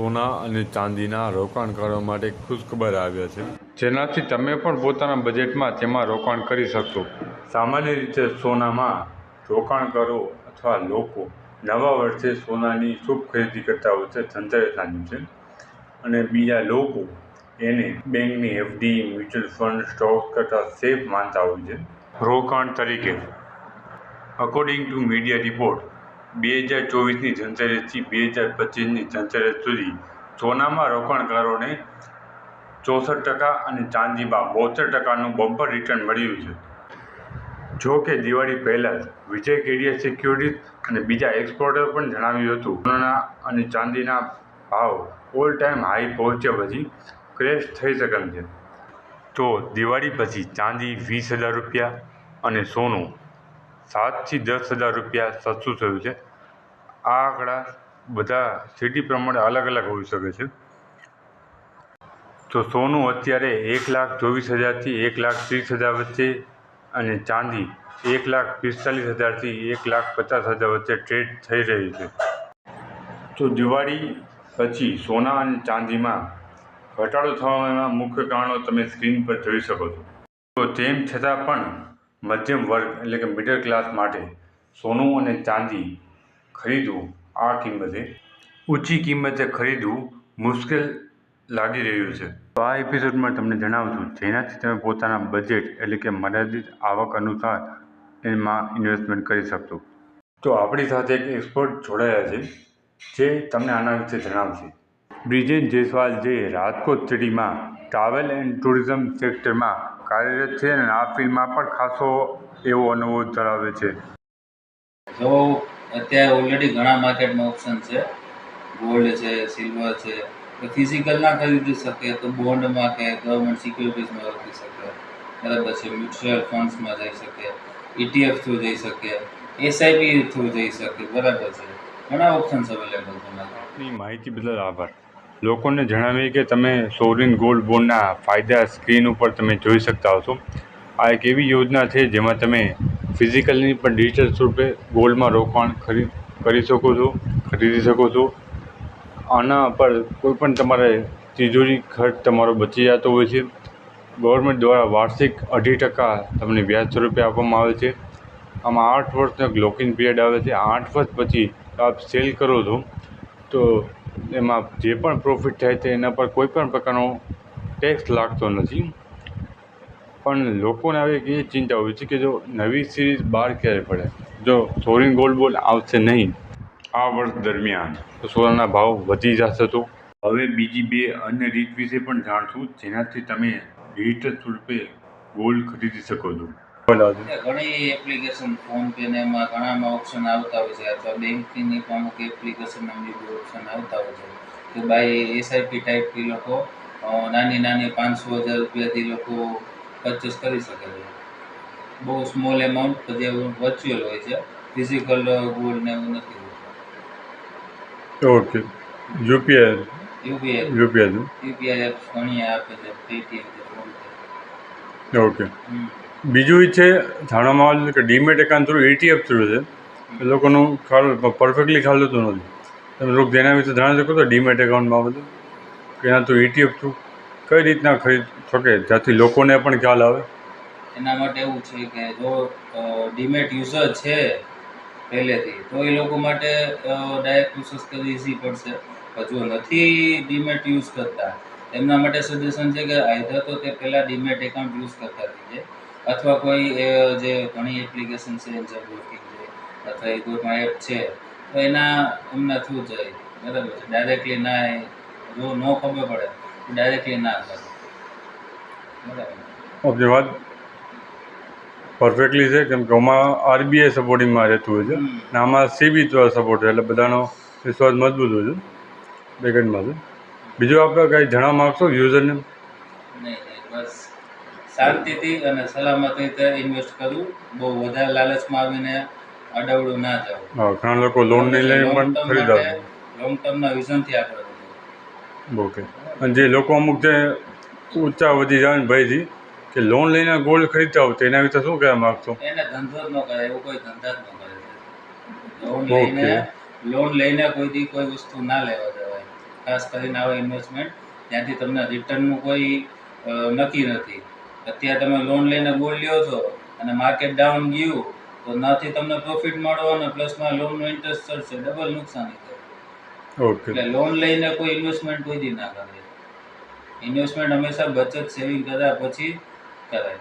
સોના અને ચાંદીના રોકાણકારો માટે ખુશખબર આવ્યા છે. જેનાથી તમે પણ પોતાના બજેટમાં તેમાં રોકાણ કરી શકશો. સામાન્ય રીતે સોનામાં રોકાણ કરો અથવા લોકો નવા વર્ષે સોનાની શુભ ખરીદી કરતા હોય છે ધનતેરસના છે. અને બીજા લોકો એને બેંકની એફડી મ્યુચ્યુઅલ ફંડ સ્ટોક કરતાં સેફ માનતા હોય છે. રોકાણ તરીકે અકોર્ડિંગ ટુ મીડિયા રિપોર્ટ બે હજાર ચોવીસની ધનતેરસથી બે હજાર પચીસની ધનતેરસ સુધી સોનામાં રોકાણકારોને ચોસઠ ટકા અને ચાંદીમાં બોતેર ટકાનું બમ્પર રિટર્ન મળ્યું છે. જો કે દિવાળી પહેલાં જ વિજય કેડિયા સિક્યોરિટીઝ અને બીજા એક્સપોર્ટરે પણ જણાવ્યું હતું. સોનાના અને ચાંદીના ભાવ ઓલ ટાઈમ હાઈ પહોંચ્યા પછી ક્રેશ થઈ શકે છે. તો દિવાળી પછી ચાંદી વીસ હજાર રૂપિયા અને સોનું સાતથી દસ હજાર રૂપિયા સસ્તું થયું છે. આ આંકડા બધા સિટી પ્રમાણે અલગ અલગ હોઈ શકે છે. તો સોનું અત્યારે એક લાખ ચોવીસ હજારથી એક લાખ ત્રીસ હજાર વચ્ચે અને ચાંદી એક લાખ પિસ્તાલીસ હજારથી એક લાખ પચાસ હજાર વચ્ચે ટ્રેડ થઈ રહી છે. તો દિવાળી પછી સોના અને ચાંદીમાં ઘટાડો થવાના મુખ્ય કારણો તમે સ્ક્રીન પર જોઈ શકો છો. તો તેમ છતાં પણ મધ્યમ વર્ગ એટલે કે મિડલ ક્લાસ માટે સોનું અને ચાંદી ખરીદવું આ કિંમતે ઊંચી કિંમતે ખરીદવું મુશ્કેલ લાગી રહ્યું છે. તો આ એપિસોડમાં તમને જણાવું છું જેનાથી તમે પોતાના બજેટ એટલે કે મર્યાદિત આવક અનુસાર એમાં ઇન્વેસ્ટમેન્ટ કરી શકશો. તો આપણી સાથે એક એક્સપર્ટ જોડાયા છે, જે તમને આના વિશે જણાવશે. બ્રિજેન જયસ્વાલ જે રાજકોટ સિટીમાં ટ્રાવેલ એન્ડ ટુરિઝમ સેક્ટરમાં કાર્યરત છે અને આ ફિલ્ડમાં પણ ખાસો એવો અનુભવ ધરાવે છે. જો અત્યારે ઓલરેડી ઘણા માર્કેટમાં ઓપ્શન છે. ગોલ્ડ છે સિલ્વર છે. તો ફિઝિકલ ના ખરીદી શકે તો બોન્ડમાં કે ગવર્મેન્ટ સિક્યુરિટીઝમાં રોકી શકે. બરાબર છે મ્યુચ્યુઅલ ફંડ્સમાં જઈ શકે ઇટીએફ થ્રુ જઈ શકે એસઆઈપી થ્રુ જઈ શકે બરાબર છે. ઘણા ઓપ્શન્સ અવેલેબલ છે માહિતી બદલ આભાર. લોકોને જણાવીએ કે તમે સોવરિન ગોલ્ડ બોન્ડના ફાયદા સ્ક્રીન ઉપર તમે જોઈ શકતા હશો. આ એક એવી યોજના છે જેમાં તમે ફિઝિકલની પણ ડિજિટલ સ્વરૂપે ગોલ્ડમાં રોકાણ ખરીદ કરી શકો છો, ખરીદી શકો છો. આના પર કોઈપણ તમારે તિજોરી ખર્ચ તમારો બચી જતો હોય છે. ગવર્મેન્ટ દ્વારા વાર્ષિક અઢી ટકા તમને વ્યાજ સ્વરૂપે આપવામાં આવે છે. આમાં આઠ વર્ષનો એક લોકિંગ પિરિયડ આવે છે. આઠ વર્ષ પછી આપ સેલ કરો છો, તો એમાં જે પણ પ્રોફિટ થાય છે, એના પર કોઈ પણ પ્રકારનો ટેક્સ લાગતો નથી. પણ લોકોને હવે એ ચિંતા હોય છે કે જો નવી સિરીઝ બહાર ક્યારે પડે? જો સોરિંગ ગોલ્ડ બોલ આવશે નહીં, આ વર્ષ દરમિયાન, તો સોનાના ભાવ વધી જશે તો? હવે બીજી બે અન્ય રીત વિશે પણ જાણશું, જેનાથી તમે ડિજિટલ સ્વરૂપે ગોલ્ડ ખરીદી શકો છો. ઘણી એપ્લિકેશન ફોન પે ને એમાં ઘણામાં ઓપ્શન આવતા હોય છે અથવા બેંકની પણ અમુક એપ્લિકેશન ઓપ્શન આવતા હોય છે. કે ભાઈ એસઆઈપી ટાઈપથી લોકો નાની નાની પાંચસો હજાર રૂપિયાથી લોકો પરચેસ કરી શકે છે. બહુ સ્મોલ એમાઉન્ટ જે વર્ચ્યુઅલ હોય છે ફિઝિકલ ગોલ્ડ ને એવું નથી okay. UPI UPI UPI UPI apps ઘણી આપે છે પેટીએમ ઓકે. બીજું છે, જાણવામાં આવેલું કે demat account through ETF through છે. એ લોકોનું ખ્યાલ પરફેક્ટલી ખ્યાલ થતો નથી તમે લોકો જેના વિશે જાણી શકો તો ડીમેટ એકાઉન્ટમાં બધું કે એના થ્રુ ઈટીએફ થ્રુ કઈ રીતના ખરીદ શકે જ્યાંથી લોકોને પણ ખ્યાલ આવે? એના માટે એવું છે કે જો ડીમેટ યુઝર છે પહેલેથી, તો એ લોકો માટે ડાયરેક્ટ પ્રોસેસ કરવી ઇઝી પડશે. જો નથી ડીમેટ યુઝ કરતા, એમના માટે સજેશન છે કે આઈધર તો તે પહેલાં ડીમેટ એકાઉન્ટ યુઝ કરતા થઈ જાય. અથવા કોઈ જે ઘણી એપ્લિકેશન છે જેમ બ્લોકિંગ છે અથવા એ કોઈમાં એપ છે તો એના એમના થ્રુ જાય બરાબર છે? ડાયરેક્ટલી ના એ જો ન ખબર પડે તો ડાયરેક્ટલી ના કરે. બરાબર. વાત પરફેક્ટલી છે કેમ કે આમાં આરબીઆઈ સપોર્ટિંગમાં રહેતું હોય છે. અને આમાં સીબી સપોર્ટ છે એટલે બધાનો વિશ્વાસ મજબૂત હોય છે બેકેન્ડમાં છે બીજું આપણે કંઈ જણાવવા માગશો યુઝરને નહીં નહીં બસ. શાંતિથી અને સલામત રીતે ઇન્વેસ્ટ કરવું બહુ વધારે લાલચમાં આવીને અડવડું ના જવું ઘણા લોકો લોન નહીં લઈને પણ ખરીદાવે લોંગ ટર્મના વિઝનથી આગળ ઓકે. અને જે લોકો અમુક જે ઊંચા વધી જાય ભયથી કે લોન લઈને ગોલ્ડ ખરીદતા હોય તો એના વિશે શું કહેવા માગશો? એને ધંધો જ ન કરે એવું કોઈ ધંધા જ ન કરે લોન લઈને લોન લઈને કોઈ દી કોઈ વસ્તુ ના લેવા જવાય ખાસ કરીને આવા ઇન્વેસ્ટમેન્ટ ત્યાંથી તમને રિટર્નનું કોઈ નક્કી નથી. અત્યારે તમે લોન લઈને ગોલ્ડ લ્યો છો અને માર્કેટ ડાઉન ગયું તો નાથી તમને પ્રોફિટ મળો અને પ્લસમાં લોનનો ઇન્ટરેસ્ટ ચડશે ડબલ નુકસાની થાય ઓકે એટલે લોન લઈને કોઈ ઇન્વેસ્ટમેન્ટ કોઈ દી ના કરે. ઇન્વેસ્ટમેન્ટ હંમેશા બચત સેવિંગ કર્યા પછી કરાય.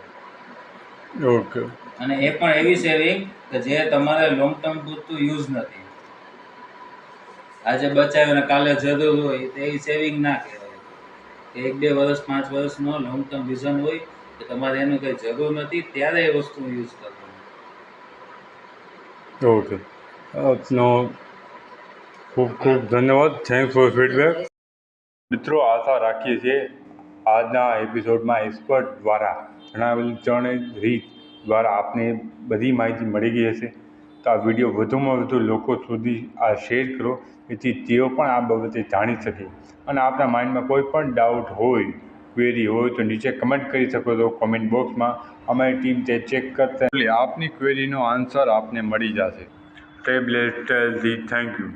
ઓકે અને એ પણ એવી સેવિંગ કે જે તમારે લોંગ ટર્મ પૂરતું યુઝ નથી. આજે બચાવ્યું અને કાલે જરૂર હોય તો એ સેવિંગ ના કહેવાય. એક બે વર્ષ પાંચ વર્ષનો લોંગ ટર્મ વિઝન હોય કે તમારે એનું કંઈ જરૂર નથી, ત્યારે એ વસ્તુ યુઝ કરવાની ઓકે આપનો ખૂબ ખૂબ ધન્યવાદ. થેન્ક ફોર ફીડબેક મિત્રો, આશા રાખીએ છીએ આજના એપિસોડમાં એક્સપર્ટ દ્વારા જણાવેલી ત્રણ રીત દ્વારા આપને બધી માહિતી મળી ગઈ હશે. તો આ વીડિયો વધુમાં વધુ લોકો સુધી આ શેર કરો. જેથી તેઓ પણ આ બાબતે જાણી શકે. અને આપણા માઇન્ડમાં કોઈ પણ ડાઉટ હોય ક્વેરી હોય તો નીચે કમેન્ટ કરી શકો છો કોમેન્ટ બોક્સમાં અમારી ટીમ તે ચેક કરતા એટલે આપની ક્વેરીનો આન્સર આપને મળી જશે. Tablet thank you